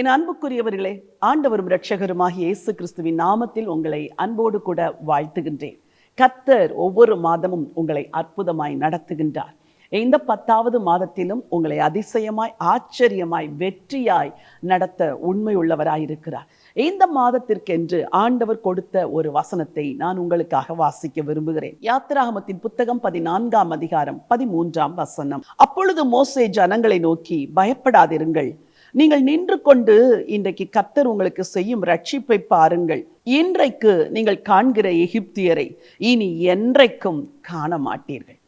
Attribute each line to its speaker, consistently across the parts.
Speaker 1: என் அன்புக்குரியவர்களே ஆண்டவரும் இரட்சகருமாகிய இயேசு கிறிஸ்துவின் நாமத்தில் உங்களை அன்போடு கூட வாழ்த்துகின்றேன். கத்தர் ஒவ்வொரு மாதமும் உங்களை அற்புதமாய் நடத்துகின்றார். இந்த பத்தாவது மாதத்திலும் உங்களை அதிசயமாய் ஆச்சரியமாய் வெற்றியாய் நடத்த உண்மை உள்ளவராயிருக்கிறார் இந்த மாதத்திற்கென்று ஆண்டவர் கொடுத்த ஒரு வசனத்தை நான் உங்களுக்காக வாசிக்க விரும்புகிறேன். யாத்திராகமத்தின் புத்தகம் பதினான்காம் அதிகாரம் பதிமூன்றாம் வசனம். அப்பொழுது மோசே ஜனங்களை நோக்கி பயப்படாதிருங்கள். நீங்கள் நின்று கொண்டு இன்றைக்கு கத்தர் உங்களுக்கு செய்யும் ரட்சிப்பை பாருங்கள். இன்றைக்கு நீங்கள் காண்கிற எகிப்தியரை இனி என்றைக்கும் காண மாட்டீர்கள்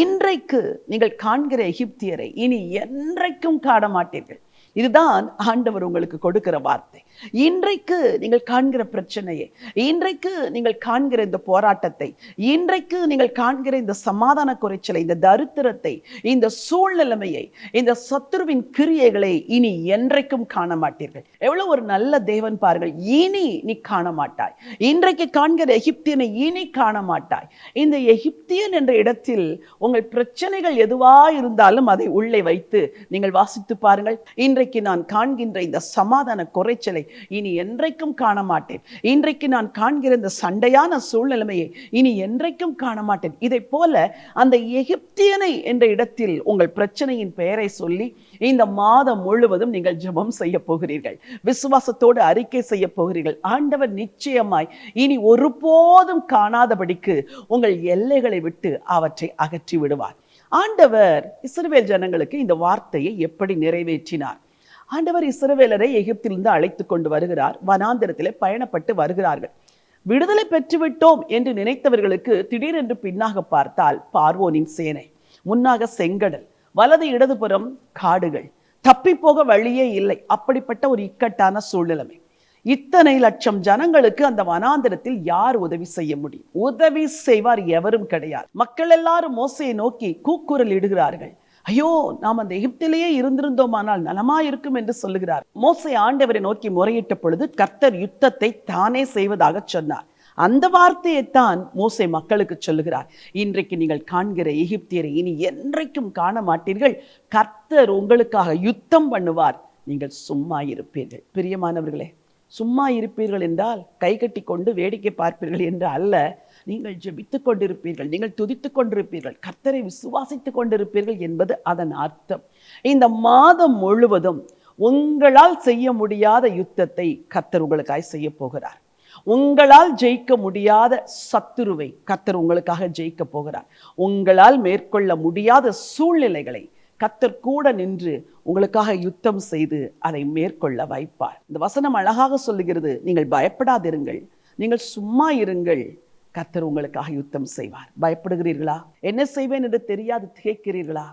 Speaker 1: இன்றைக்கு நீங்கள் காண்கிற எகிப்தியரை இனி என்றைக்கும் காண மாட்டீர்கள் இதுதான் ஆண்டவர் உங்களுக்கு கொடுக்கிற வார்த்தை. இன்றைக்கு நீங்கள் காண்கிற பிரச்சனையை இன்றைக்கு நீங்கள் காண்கிற இந்த போராட்டத்தை இன்றைக்கு நீங்கள் காண்கிற இந்த சமாதான குறைச்சலை இந்த தரித்திரத்தை இந்த சூழ்நிலைமையை இந்த சத்துருவின் கிரியைகளை இனி என்றைக்கும் காண மாட்டீர்கள் எவ்வளவு ஒரு நல்ல தேவன் பாருங்கள் இனி நீ காண மாட்டாய் இன்றைக்கு காண்கிற எகிப்தியனை இனி காண மாட்டாய் இந்த எகிப்தியன் என்ற இடத்தில் உங்கள் பிரச்சனைகள் எதுவா இருந்தாலும் அதை உள்ளே வைத்து நீங்கள் வாசித்து பாருங்கள். இன்றைக்கு நான் காண்கின்ற இந்த சமாதான குறைச்சலை இனி என்றைக்கும் காண மாட்டேன் இன்றைக்கு நான் காண்கிற இந்த சண்டையான சூழ்நிலைமையை இனி என்றைக்கும் காண மாட்டேன் இதை போல அந்த எகிப்தியனை என்ற இடத்தில் உங்கள் பிரச்சனையின் பெயரை சொல்லி இந்த மாதம் முழுவதும் நீங்கள் ஜெபம் செய்ய போகிறீர்கள். விசுவாசத்தோடு அறிக்கை செய்ய போகிறீர்கள். ஆண்டவர் நிச்சயமாய் இனி ஒருபோதும் காணாதபடிக்கு உங்கள் எல்லைகளை விட்டு அவற்றை அகற்றி விடுவார் ஆண்டவர் இஸ்ரவேல் ஜனங்களுக்கு இந்த வார்த்தையை எப்படி நிறைவேற்றினார்? ஆண்டவர் இஸ்ரவேலரை எகிப்திலிருந்து அழைத்து கொண்டு வருகிறார். வனாந்திரத்திலே பயணப்பட்டு வருகிறார்கள். விடுதலை பெற்றுவிட்டோம் என்று நினைத்தவர்களுக்கு திடீரென்று பின்னாக பார்த்தால் பார்வோனின் சேனை முன்னாக செங்கடல் வலது இடதுபுறம் காடுகள். தப்பி போக வழியே இல்லை. அப்படிப்பட்ட ஒரு இக்கட்டான சூழ்நிலைமை. இத்தனை லட்சம் ஜனங்களுக்கு அந்த வனாந்திரத்தில் யார் உதவி செய்ய முடியும்? உதவி செய்வார் எவரும் கிடையாது. மக்கள் எல்லாரும் மோசையை நோக்கி கூக்குரல் இடுகிறார்கள். ஐயோ நாம் அந்த எகிப்திலேயே இருந்திருந்தோமானால் நலமா இருக்கும் என்று சொல்லுகிறார். மோசை ஆண்டவரை நோக்கி முறையிட்ட பொழுது கர்த்தர் யுத்தத்தை தானே செய்வதாக சொன்னார். அந்த வார்த்தையைத்தான் மோசை மக்களுக்கு சொல்லுகிறார். இன்றைக்கு நீங்கள் காண்கிற எகிப்தியரை இனி என்றைக்கும் காண மாட்டீர்கள். கர்த்தர் உங்களுக்காக யுத்தம் பண்ணுவார். நீங்கள் சும்மா இருப்பீர்கள். பிரியமானவர்களே சும்மா இருப்பீர்கள் என்றால் கை கட்டி கொண்டு வேடிக்கை பார்ப்பீர்கள் என்று அல்ல. நீங்கள் ஜெபித்துக் கொண்டிருப்பீர்கள் நீங்கள் துதித்துக் கொண்டிருப்பீர்கள் கர்த்தரை விசுவாசித்துக் கொண்டிருப்பீர்கள் என்பது அதன் அர்த்தம். இந்த மாதம் முழுவதும் உங்களால் செய்ய முடியாத யுத்தத்தை கர்த்தர் உங்களுக்காய் செய்ய போகிறார். உங்களால் ஜெயிக்க முடியாத சத்துருவை கர்த்தர் உங்களுக்காக ஜெயிக்க போகிறார். உங்களால் மேற்கொள்ள முடியாத சூழ்நிலைகளை கத்தர் கூட நின்று உங்களுக்காக யுத்தம் செய்து அதை மேற்கொள்ள வைப்பார். இந்த வசனம் அழகாக சொல்லுகிறது. நீங்கள் பயப்படாதிருங்கள். நீங்கள் சும்மா இருங்கள். கத்தர் உங்களுக்காக யுத்தம் செய்வார். பயப்படுகிறீர்களா? என்ன செய்வேன் என்று தெரியாது திகைக்கிறீர்களா?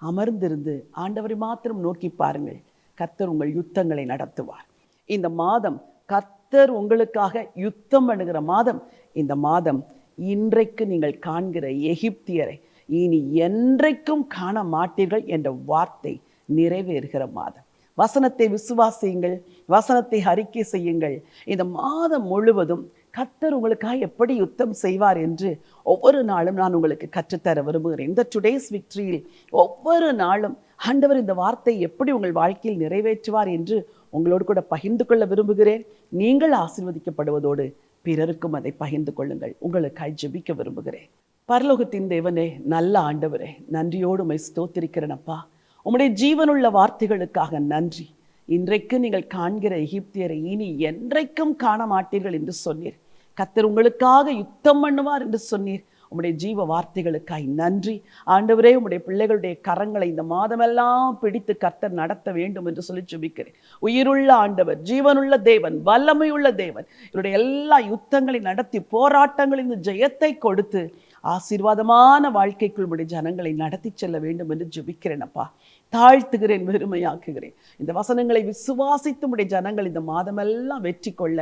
Speaker 1: அமர்ந்திருந்து ஆண்டவரை மாத்திரம் நோக்கி பாருங்கள். கத்தர் உங்கள் யுத்தங்களை நடத்துவார். இந்த மாதம் கத்தர் உங்களுக்காக யுத்தம் பண்ணுகிற மாதம் இந்த மாதம் இன்றைக்கு நீங்கள் காண்கிற எகிப்தியரை இனி என்றைக்கும் காண மாட்டீர்கள் என்ற வார்த்தை நிறைவேறுகிற மாதம். வசனத்தை விசுவாசியுங்கள் வசனத்தை அறிக்கை செய்யுங்கள். இந்த மாதம் முழுவதும் கத்தர் உங்களுக்காக எப்படி யுத்தம் செய்வார் என்று ஒவ்வொரு நாளும் நான் உங்களுக்கு கற்றுத்தர விரும்புகிறேன். இந்த டுடேஸ் விக்ட்ரியில் ஒவ்வொரு நாளும் ஆண்டவர் இந்த வார்த்தை எப்படி உங்கள் வாழ்க்கையில் நிறைவேற்றுவார் என்று உங்களோடு கூட பகிர்ந்து கொள்ள விரும்புகிறேன். நீங்கள் ஆசிர்வதிக்கப்படுவதோடு பிறருக்கும் அதை பகிர்ந்து கொள்ளுங்கள். உங்களுக்காய் ஜெபிக்க விரும்புகிறேன். பரலோகத்தின் தேவனே நல்ல ஆண்டவரே நன்றியோடு உமை ஸ்தோத்திருக்கிறேனப்பா உம்முடைய ஜீவனுள்ள வார்த்தைகளுக்காக நன்றி. இன்றைக்கு நீங்கள் காண்கிற எகிப்தியரை இனி என்றைக்கும் காண மாட்டீர்கள் என்று சொன்னீர். கத்தர் உங்களுக்காக யுத்தம் பண்ணுவார் என்று சொன்னீர். உம்முடைய ஜீவ வார்த்தைகளுக்காய் நன்றி. ஆண்டவரே உம்முடைய பிள்ளைகளுடைய கரங்களை இந்த மாதமெல்லாம் பிடித்து கர்த்தர் நடத்த வேண்டும் என்று சொல்லி ஜெபிக்கிறேன். உயிருள்ள ஆண்டவர் ஜீவனுள்ள தேவன் வல்லமையுள்ள தேவன் இவருடைய எல்லா யுத்தங்களை நடத்தி போராட்டங்களின் ஜெயத்தை கொடுத்து ஆசீர்வாதமான வாழ்க்கைக்குள் உடைய ஜனங்களை நடத்தி செல்ல வேண்டும் என்று ஜெபிக்கிறேன் அப்பா. தாழ்த்துகிறேன் வெறுமையாக்குகிறேன். இந்த வசனங்களை விசுவாசித்து உடைய ஜனங்கள் இந்த மாதமெல்லாம் வெற்றி கொள்ள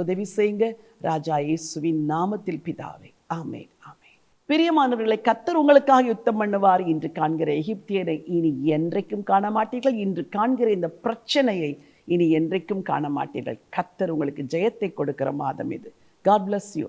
Speaker 1: உதவி செய்யுங்க. ராஜா இயேசுவின் நாமத்தில் பிதாவே. ஆமே ஆமே பிரியமானவர்களை கத்தர் உங்களுக்காக யுத்தம் பண்ணுவார் இன்று காண்கிற எகிப்தியரை இனி என்றைக்கும் காண மாட்டீர்கள் இன்று காண்கிற இந்த பிரச்சனையை இனி என்றைக்கும் காண மாட்டீர்கள் கத்தர் உங்களுக்கு ஜெயத்தை கொடுக்கிற மாதம் இது. God bless you